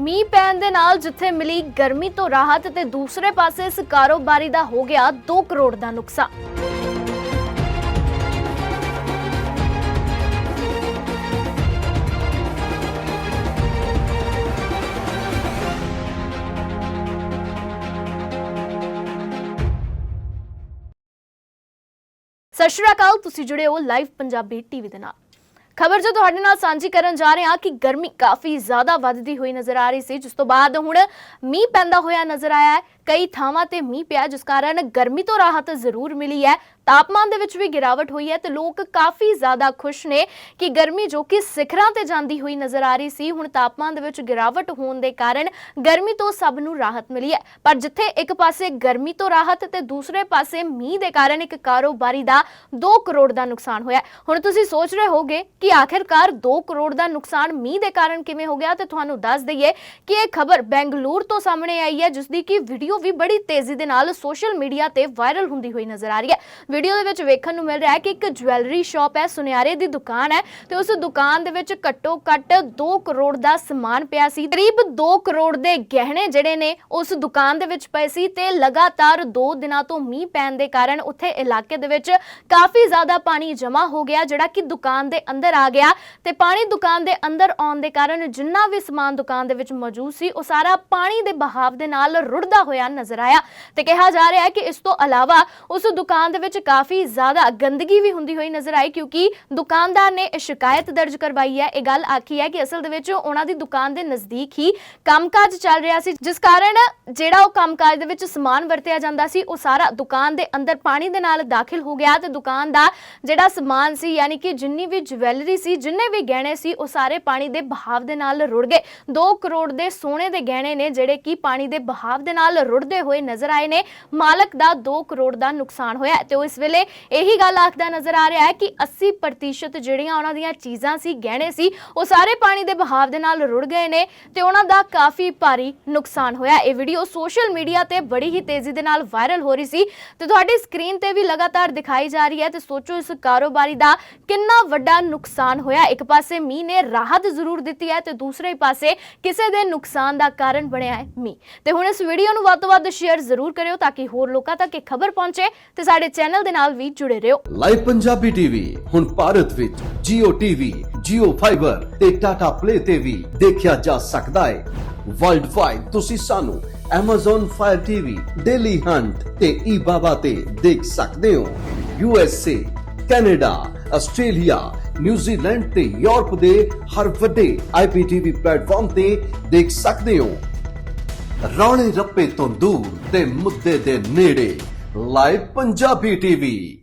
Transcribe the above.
ਮੀਂਹ ਪੈਣ ਦੇ ਨਾਲ ਜਿੱਥੇ ਮਿਲੀ ਗਰਮੀ ਤੋਂ ਰਾਹਤ ਤੇ ਦੂਸਰੇ ਪਾਸੇ ਇਸ ਕਾਰੋਬਾਰੀ ਦਾ ਹੋ ਗਿਆ 2 ਕਰੋੜ ਦਾ ਨੁਕਸਾਨ। ਸਤਿ ਸ਼੍ਰੀ ਅਕਾਲ, ਤੁਸੀਂ ਜੁੜੇ ਹੋ ਲਾਈਵ ਪੰਜਾਬੀ ਟੀਵੀ ਦੇ ਨਾਲ। ਖਬਰ ਜੋ ਤੁਹਾਡੇ ਨਾਲ ਸਾਂਝੀ ਕਰਨ ਜਾ ਰਹੇ ਹਾਂ ਕਿ ਗਰਮੀ ਕਾਫੀ ਜ਼ਿਆਦਾ ਵੱਧਦੀ ਹੋਈ ਨਜ਼ਰ ਆ ਰਹੀ ਸੀ, ਜਿਸ ਤੋਂ ਬਾਅਦ ਹੁਣ ਮੀਂਹ ਪੈਂਦਾ ਹੋਇਆ ਨਜ਼ਰ ਆਇਆ ਹੈ। ਕਈ ਥਾਵਾਂ ਤੇ ਮੀਂਹ ਪਿਆ ਜਿਸ ਕਾਰਨ ਗਰਮੀ ਤੋਂ ਰਾਹਤ ਜ਼ਰੂਰ ਮਿਲੀ ਹੈ। ਤਾਪਮਾਨ ਦੇ ਵਿੱਚ ਵੀ ਗਿਰਾਵਟ ਹੋਈ ਹੈ ਤੇ ਲੋਕ ਕਾਫੀ ਜ਼ਿਆਦਾ ਖੁਸ਼ ਨੇ ਕਿ ਗਰਮੀ ਜੋ ਕਿ ਸਿਖਰਾਂ ਤੇ ਜਾਂਦੀ ਹੋਈ ਨਜ਼ਰ ਆ ਰਹੀ ਸੀ, ਹੁਣ ਤਾਪਮਾਨ ਦੇ ਵਿੱਚ ਗਿਰਾਵਟ ਹੋਣ ਦੇ ਕਾਰਨ ਗਰਮੀ ਤੋਂ ਸਭ ਨੂੰ ਰਾਹਤ ਮਿਲੀ ਹੈ। ਪਰ ਜਿੱਥੇ ਇੱਕ ਪਾਸੇ ਗਰਮੀ ਤੋਂ ਰਾਹਤ ਤੇ ਦੂਸਰੇ ਪਾਸੇ ਮੀਂਹ ਦੇ ਕਾਰਨ ਇੱਕ ਕਾਰੋਬਾਰੀ ਦਾ 2 ਕਰੋੜ ਦਾ ਨੁਕਸਾਨ ਹੋਇਆ ਹੁਣ ਤੁਸੀਂ ਸੋਚ ਰਹੇ ਹੋਗੇ ਕਿ ਆਖਿਰਕਾਰ 2 ਕਰੋੜ ਦਾ ਨੁਕਸਾਨ ਮੀਂਹ ਦੇ ਕਾਰਨ ਕਿਵੇਂ ਹੋ ਗਿਆ ਤੇ ਤੁਹਾਨੂੰ ਦੱਸ ਦਈਏ ਕਿ ਇਹ ਖਬਰ ਬੈਂਗਲੁਰੂ ਤੋਂ ਸਾਹਮਣੇ ਆਈ ਹੈ ਜਿਸ ਦੀ ਕਿ ਵੀਡੀਓ ਵੀ ਬੜੀ ਤੇਜ਼ੀ ਦੇ ਨਾਲ ਸੋਸ਼ਲ ਮੀਡੀਆ ਤੇ ਵਾਇਰਲ ਹੁੰਦੀ ਹੋਈ ਨਜ਼ਰ ਆ ਰਹੀ ਹੈ। ਵੀਡੀਓ ਦੇ ਵਿੱਚ ਵੇਖਣ ਨੂੰ ਮਿਲ ਰਿਹਾ ਹੈ ਕਿ ਇੱਕ ਜਵੈਲਰੀ ਸ਼ਾਪ ਹੈ, ਸੁਨਿਆਰੇ ਦੀ ਦੁਕਾਨ ਹੈ ਤੇ ਉਸ ਦੁਕਾਨ ਦੇ ਵਿੱਚ ਘੱਟੋ ਘੱਟ 2 ਕਰੋੜ ਦਾ ਸਮਾਨ ਪਿਆ ਸੀ। ਕਰੀਬ 2 ਕਰੋੜ ਦੇ ਗਹਿਣੇ ਜਿਹੜੇ ਨੇ ਉਸ ਦੁਕਾਨ ਦੇ ਵਿੱਚ ਪਏ ਸੀ ਤੇ ਲਗਾਤਾਰ 2 ਦਿਨਾਂ ਤੋਂ ਮੀਂਹ ਪੈਣ ਦੇ ਕਾਰਨ ਉੱਥੇ ਇਲਾਕੇ ਦੇ ਵਿੱਚ ਕਾਫੀ ਜ਼ਿਆਦਾ ਪਾਣੀ ਜਮ੍ਹਾਂ ਹੋ ਗਿਆ, ਜਿਹੜਾ ਕਿ ਦੁਕਾਨ ਦੇ ਅੰਦਰ ਆ ਗਿਆ ਤੇ ਪਾਣੀ ਦੁਕਾਨ ਦੇ ਅੰਦਰ ਆਉਣ ਦੇ ਕਾਰਨ ਜਿੰਨਾ ਵੀ ਸਮਾਨ ਦੁਕਾਨ ਦੇ ਵਿੱਚ ਮੌਜੂਦ ਸੀ, ਉਹ ਸਾਰਾ ਪਾਣੀ ਦੇ ਬਹਾਵ ਦੇ ਨਾਲ ਰੁੜਦਾ ਹੋਇਆ ਨਜ਼ਰ ਆਇਆ ਤੇ ਕਿਹਾ ਜਾ ਰਿਹਾ ਹੈ ਕਿ ਇਸ ਤੋਂ ਇਲਾਵਾ ਉਸ ਦੁਕਾਨ ਦੇ ਵਿੱਚ ਕਾਫੀ ਜ਼ਿਆਦਾ ਗੰਦਗੀ ਵੀ ਹੁੰਦੀ ਹੋਈ ਨਜ਼ਰ ਆਈ ਕਿਉਂਕਿ ਦੁਕਾਨਦਾਰ ਨੇ ਇਹ ਸ਼ਿਕਾਇਤ ਦਰਜ ਕਰਵਾਈ ਹੈ। ਇਹ ਗੱਲ ਆਖੀ ਹੈ ਕਿ ਅਸਲ ਦੇ ਵਿੱਚ ਉਹਨਾਂ ਦੀ ਦੁਕਾਨ ਦੇ ਨਜ਼ਦੀਕ ਹੀ ਕੰਮਕਾਜ ਚੱਲ ਰਿਹਾ ਸੀ, ਜਿਸ ਕਾਰਨ ਜਿਹੜਾ ਉਹ ਕੰਮਕਾਜ ਦੇ ਵਿੱਚ ਸਮਾਨ ਵਰਤਿਆ ਜਾਂਦਾ ਸੀ, ਉਹ ਸਾਰਾ ਦੁਕਾਨ ਦੇ ਅੰਦਰ ਪਾਣੀ ਦੇ ਨਾਲ ਦਾਖਲ ਹੋ ਗਿਆ ਤੇ ਦੁਕਾਨ ਦਾ ਜਿਹੜਾ ਸਮਾਨ ਸੀ, ਯਾਨੀ ਕਿ ਜਿੰਨੀ ਵੀ ਜਵੈਲਰੀ ਸੀ, ਜਿੰਨੇ ਵੀ ਗਹਿਣੇ ਸੀ, ਉਹ ਸਾਰੇ ਪਾਣੀ ਦੇ ਬਹਾਵ ਦੇ ਨਾਲ ਰੁੜ ਗਏ। 2 ਕਰੋੜ ਦੇ ਸੋਨੇ ਦੇ ਗਹਿਣੇ ਨੇ ਜਿਹੜੇ ਕਿ ਪਾਣੀ ਦੇ ਬਹਾਵ ਦੇ ਨਾਲ ਰੁੜਦੇ ਹੋਏ ਨਜ਼ਰ ਆਏ ਨੇ। ਮਾਲਕ ਦਾ 2 ਕਰੋੜ ਦਾ ਨੁਕਸਾਨ ਹੋਇਆ ਤੇ ਉਹ ਇਸ ਵੇਲੇ ਇਹੀ ਗੱਲ ਆਖਦਾ ਨਜ਼ਰ ਆ ਰਿਹਾ ਹੈ ਕਿ 80% ਜਿਹੜੀਆਂ ਉਹਨਾਂ ਦੀਆਂ ਚੀਜ਼ਾਂ ਸੀ, ਗਹਿਣੇ ਸੀ, ਉਹ ਸਾਰੇ ਪਾਣੀ ਦੇ ਬਹਾਵ ਦੇ ਨਾਲ ਰੁੜ ਗਏ ਨੇ ਤੇ ਉਹਨਾਂ ਦਾ ਕਾਫੀ ਭਾਰੀ ਨੁਕਸਾਨ ਹੋਇਆ। ਇਹ ਵੀਡੀਓ ਸੋਸ਼ਲ ਮੀਡੀਆ ਤੇ ਬੜੀ ਹੀ ਤੇਜ਼ੀ ਦੇ ਨਾਲ ਵਾਇਰਲ ਹੋ ਰਹੀ ਸੀ ਤੇ ਤੁਹਾਡੀ ਸਕਰੀਨ ਤੇ ਵੀ ਲਗਾਤਾਰ ਦਿਖਾਈ ਜਾ ਰਹੀ ਹੈ ਤੇ ਸੋਚੋ ਇਸ ਕਾਰੋਬਾਰੀ ਦਾ ਕਿੰਨਾ ਵੱਡਾ ਨੁਕਸਾਨ ਹੋਇਆ। ਇੱਕ ਪਾਸੇ ਮੀਂਹ ਨੇ ਰਾਹਤ ਜ਼ਰੂਰ ਦਿੱਤੀ ਹੈ ਤੇ ਦੂਸਰੇ ਪਾਸੇ ਕਿਸੇ ਦੇ ਨੁਕਸਾਨ ਦਾ ਕਾਰਨ ਬਣਿਆ ਹੈ ਮੀਂਹ। ਤੇ ਹੁਣ ਇਸ ਵੀਡੀਓ ਨੂੰ ਵੱਧ ਤੋਂ ਵੱਧ ਸ਼ੇਅਰ ਜ਼ਰੂਰ ਕਰਿਓ ਤਾਂ ਕਿ ਹੋਰ ਲੋਕਾਂ ਤੱਕ ਇਹ ਖਬਰ ਪਹੁੰਚੇ ਤੇ ਸਾਡੇ ਚੈਨਲ ਦੇ ਨਾਲ ਵੀ ਜੁੜੇ ਰਹੋ। ਲਾਈਵ ਪੰਜਾਬੀ ਟੀਵੀ ਹੁਣ ਭਾਰਤ ਵਿੱਚ Jio TV, Jio Fiber ਤੇ Tata Play ਤੇ ਵੀ ਦੇਖਿਆ ਜਾ ਸਕਦਾ ਹੈ। ਵਰਲਡ ਵਾਈਡ ਤੁਸੀਂ ਸਾਨੂੰ Amazon Fire TV, Daily Hunt ਤੇ eBaba ਤੇ ਦੇਖ ਸਕਦੇ ਹੋ। USA, Canada, Australia, New Zealand ਤੇ ਯੂਰਪ ਦੇ ਹਰ ਵੱਡੇ IPTV ਪਲੇਟਫਾਰਮ ਤੇ ਦੇਖ ਸਕਦੇ ਹੋ। ਰੌਲੇ ਰੱਪੇ ਤੋਂ ਦੂਰ ਤੇ ਮੁੱਦੇ ਦੇ ਨੇੜੇ। Live Punjabi TV